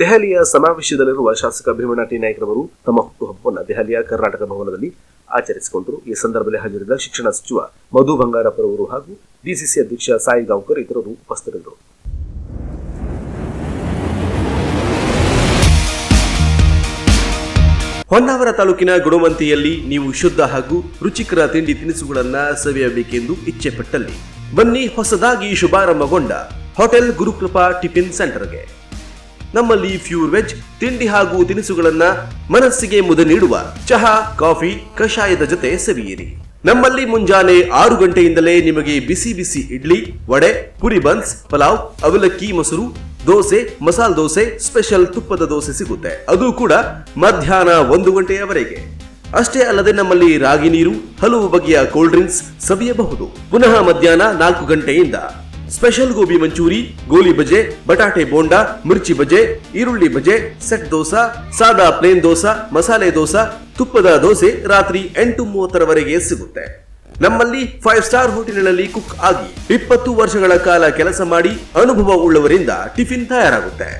ದೆಹಲಿಯ ಸಮಾವೇಶದಲ್ಲಿರುವ ಶಾಸಕ ಭೀಮಣ್ಣ ಟಿ. ನಾಯ್ಕರವರು ತಮ್ಮ ಹುಟ್ಟುಹಬ್ಬವನ್ನು ದೆಹಲಿಯ ಕರ್ನಾಟಕ ಭವನದಲ್ಲಿ ಆಚರಿಸಿಕೊಂಡರು. ಈ ಸಂದರ್ಭದಲ್ಲಿ ಹಾಜರಿದ್ದ ಶಿಕ್ಷಣ ಸಚಿವ ಮಧು ಬಂಗಾರಪ್ಪರವರು ಹಾಗೂ ಡಿಸಿಸಿ ಅಧ್ಯಕ್ಷ ಸಾಯಿ ಗಾಂವ್ಕರ್ ಇತರರು ಉಪಸ್ಥಿತರಿದ್ದರು. ಹೊನ್ನಾವರ ತಾಲೂಕಿನ ಗುಣವಂತಿಯಲ್ಲಿ ನೀವು ಶುದ್ಧ ಹಾಗೂ ರುಚಿಕರ ತಿಂಡಿ ತಿನಿಸುಗಳನ್ನು ಸವಿಯಬೇಕೆಂದು ಇಚ್ಛೆಪಟ್ಟಲ್ಲಿ ಬನ್ನಿ ಹೊಸದಾಗಿ ಶುಭಾರಂಭಗೊಂಡ ಹೋಟೆಲ್ ಗುರುಕೃಪಾ ಟಿಫಿನ್ ಸೆಂಟರ್ಗೆ. ನಮ್ಮಲ್ಲಿ ಫ್ಯೂರ್ ವೆಜ್, ತಿಂಡಿ ಹಾಗೂ ತಿನಿಸುಗಳನ್ನ ಮನಸ್ಸಿಗೆ ಮುದ ನೀಡುವ ಚಹಾ, ಕಾಫಿ, ಕಷಾಯದ ಜೊತೆ ಸವಿಯಿರಿ. ನಮ್ಮಲ್ಲಿ ಮುಂಜಾನೆ ಆರು ಗಂಟೆಯಿಂದಲೇ ನಿಮಗೆ ಬಿಸಿ ಬಿಸಿ ಇಡ್ಲಿ, ವಡೆ, ಪುರಿ ಬನ್ಸ್, ಪಲಾವ್, ಅವಲಕ್ಕಿ, ಮೊಸರು, ದೋಸೆ, ಮಸಾಲ ದೋಸೆ, ಸ್ಪೆಷಲ್ ತುಪ್ಪದ ದೋಸೆ ಸಿಗುತ್ತೆ. ಅದು ಕೂಡ ಮಧ್ಯಾಹ್ನ ಒಂದು ಗಂಟೆಯವರೆಗೆ. ಅಷ್ಟೇ ಅಲ್ಲದೆ ನಮ್ಮಲ್ಲಿ ರಾಗಿ ನೀರು, ಹಲವು ಬಗೆಯ ಕೋಲ್ಡ್ ಡ್ರಿಂಕ್ಸ್ ಸವಿಯಬಹುದು. ಪುನಃ ಮಧ್ಯಾಹ್ನ ನಾಲ್ಕು ಗಂಟೆಯಿಂದ ಸ್ಪೆಷಲ್ ಗೋಬಿ ಮಂಚೂರಿ, ಗೋಲಿ ಬಜೆ, ಬಟಾಟೆ ಬೋಂಡಾ, ಮಿರ್ಚಿ ಬಜೆ, ಈರುಳ್ಳಿ ಬಜೆ, ಸೆಟ್ ದೋಸಾ, ಸಾದಾ ಪ್ಲೇನ್ ದೋಸಾ, ಮಸಾಲೆ ದೋಸಾ, ತುಪ್ಪದ ದೋಸೆ ರಾತ್ರಿ ಎಂಟು ಮೂವತ್ತರವರೆಗೆ ಸಿಗುತ್ತೆ. ನಮ್ಮಲ್ಲಿ ಫೈವ್ ಸ್ಟಾರ್ ಹೋಟೆಲ್ನಲ್ಲಿ ಕುಕ್ ಆಗಿ ಇಪ್ಪತ್ತು ವರ್ಷಗಳ ಕಾಲ ಕೆಲಸ ಮಾಡಿ ಅನುಭವ ಉಳ್ಳವರಿಂದ ಟಿಫಿನ್ ತಯಾರಾಗುತ್ತೆ.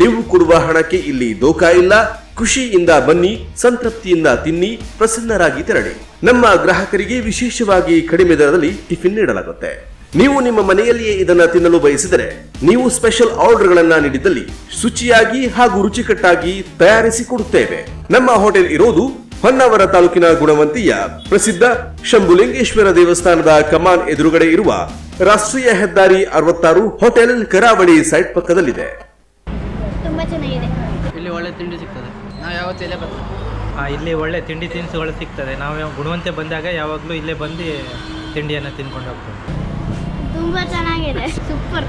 ನೀವು ಕೊಡುವ ಹಣಕ್ಕೆ ಇಲ್ಲಿ ದೋಖಾ ಇಲ್ಲ, ಖುಷಿಯಿಂದ ಬನ್ನಿ, ಸಂತೃಪ್ತಿಯಿಂದ ತಿನ್ನಿ, ಪ್ರಸನ್ನರಾಗಿ ತೆರಳಿ. ನಮ್ಮ ಗ್ರಾಹಕರಿಗೆ ವಿಶೇಷವಾಗಿ ಕಡಿಮೆ ದರದಲ್ಲಿ ಟಿಫಿನ್ ನೀಡಲಾಗುತ್ತೆ. ನೀವು ನಿಮ್ಮ ಮನೆಯಲ್ಲಿಯೇ ಇದನ್ನ ತಿನ್ನಲು ಬಯಸಿದರೆ ನೀವು ಸ್ಪೆಷಲ್ ಆರ್ಡರ್ಗಳನ್ನ ನೀಡಿದಲ್ಲಿ ಶುಚಿಯಾಗಿ ಹಾಗೂ ರುಚಿಕಟ್ಟಾಗಿ ತಯಾರಿಸಿ ಕೊಡುತ್ತೇವೆ. ನಮ್ಮ ಹೋಟೆಲ್ ಇರೋದು ಹೊನ್ನಾವರ ತಾಲೂಕಿನ ಗುಣವಂತಿಯ ಪ್ರಸಿದ್ಧ ಶಂಭುಲಿಂಗೇಶ್ವರ ದೇವಸ್ಥಾನದ ಕಮಾನ್ ಎದುರುಗಡೆ ಇರುವ ರಾಷ್ಟ್ರೀಯ ಹೆದ್ದಾರಿ ಅರವತ್ತಾರು ಹೋಟೆಲ್ ಕರಾವಳಿ ಸೈಟ್ ಪಕ್ಕದಲ್ಲಿದೆ. ತುಂಬಾ ಚೆನ್ನಾಗಿದೆ. ಇಲ್ಲಿ ಒಳ್ಳೆ ತಿಂಡಿ ಸಿಗ್ತದೆ. ನಾವು ಯಾವತ್ತೂ ಇಲ್ಲೇ ಬರ್ತೀವಿ. ಆ, ಇಲ್ಲಿ ಒಳ್ಳೆ ತಿಂಡಿ ತಿನಿಸುಗಳು ಸಿಗ್ತದೆ. ನಾವು ಯಾವ- ಗುಣವಂತೆ ಬಂದಾಗ ಯಾವಾಗಲೂ ಇಲ್ಲೇ ಬಂದು ತಿಂಡಿಯನ್ನು ತಿನ್ಕೊಂಡು ಹೋಗ್ತೀವಿ ತುಂಬ ಚೆನ್ನಾಗಿದೆ. Super